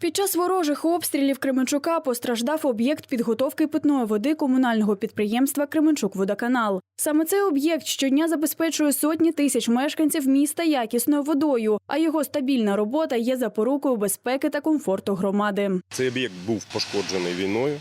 Під час ворожих обстрілів Кременчука постраждав об'єкт підготовки питної води комунального підприємства Кременчук-Водоканал. Саме цей об'єкт щодня забезпечує сотні тисяч мешканців міста якісною водою, а його стабільна робота є запорукою безпеки та комфорту громади. Цей об'єкт був пошкоджений війною,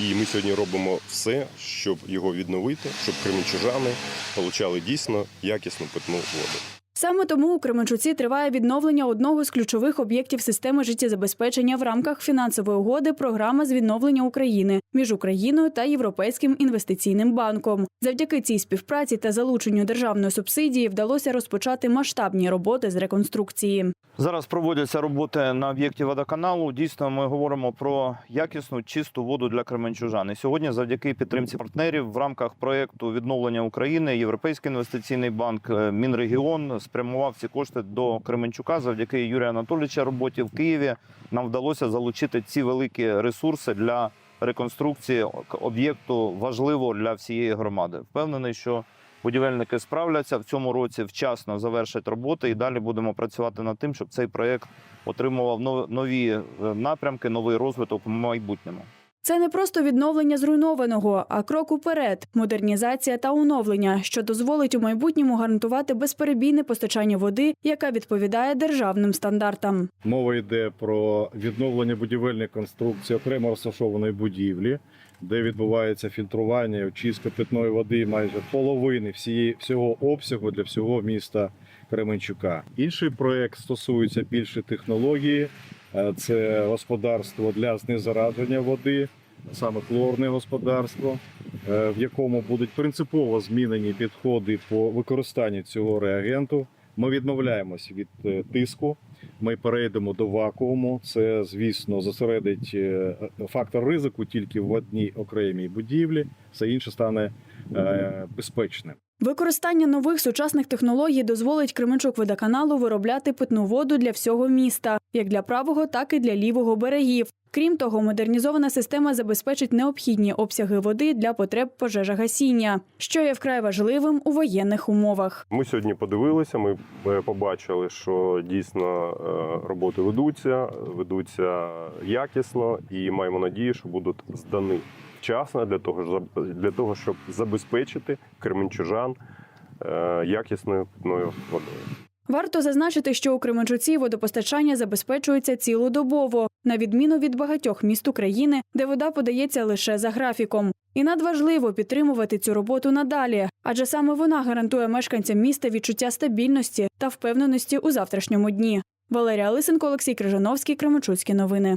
і ми сьогодні робимо все, щоб його відновити, щоб кременчужани отримали дійсно якісну питну воду. Саме тому у Кременчуці триває відновлення одного з ключових об'єктів системи життєзабезпечення в рамках фінансової угоди програма з відновлення України між Україною та Європейським інвестиційним банком. Завдяки цій співпраці та залученню державної субсидії вдалося розпочати масштабні роботи з реконструкції. Зараз проводяться роботи на об'єкті водоканалу. Дійсно, ми говоримо про якісну чисту воду для кременчужан. І сьогодні, завдяки підтримці партнерів, в рамках проєкту відновлення України, Європейський інвестиційний банк, е, Мінрегіон спрямував ці кошти до Кременчука. Завдяки Юрію Анатолійовича роботі в Києві нам вдалося залучити ці великі ресурси для реконструкції об'єкту важливо для всієї громади. Впевнений, що Будівельники справляться в цьому році вчасно завершать роботи і далі будемо працювати над тим, щоб цей проект отримував нов- нові е, напрямки, новий розвиток в майбутньому. Це не просто відновлення зруйнованого, а крок уперед, модернізація та оновлення, що дозволить у майбутньому гарантувати безперебійне постачання води, яка відповідає державним стандартам. Мова йде про відновлення будівельної конструкції окремо розташованої будівлі, де відбувається фільтрування і очистка питної води майже половини всієї всього обсягу для всього міста Кременчука. Інший проект стосується більше технології. Е, Це господарство для знезараження води, саме хлорне господарство, е, в якому будуть принципово змінені підходи по використанню цього реагенту. Ми відмовляємось від е, тиску. Ми перейдемо до вакууму. Це, звісно, зосередить е, фактор ризику тільки в одній окремій будівлі. Все інше стане е, безпечним. Використання нових сучасних технологій дозволить Кременчук водоканалу виробляти питну воду для всього міста, як для правого, так і для лівого берегів. Крім того, модернізована система забезпечить необхідні обсяги води для потреб пожежогасіння, що є вкрай важливим у воєнних умовах. Ми сьогодні подивилися, ми е, побачили, що дійсно е, роботи ведуться, ведуться якісно, і маємо надію, що будуть здані вчасно для того, для того щоб забезпечити кременчужан е, якісною питною водою. Варто зазначити, що у Кременчуці водопостачання забезпечується цілодобово, на відміну від багатьох міст України, де вода подається лише за графіком. І надважливо підтримувати цю роботу надалі, адже саме вона гарантує мешканцям міста відчуття стабільності та впевненості у завтрашньому дні. Валерія Лисенко, Олексій Крижановський, Кременчуцькі новини.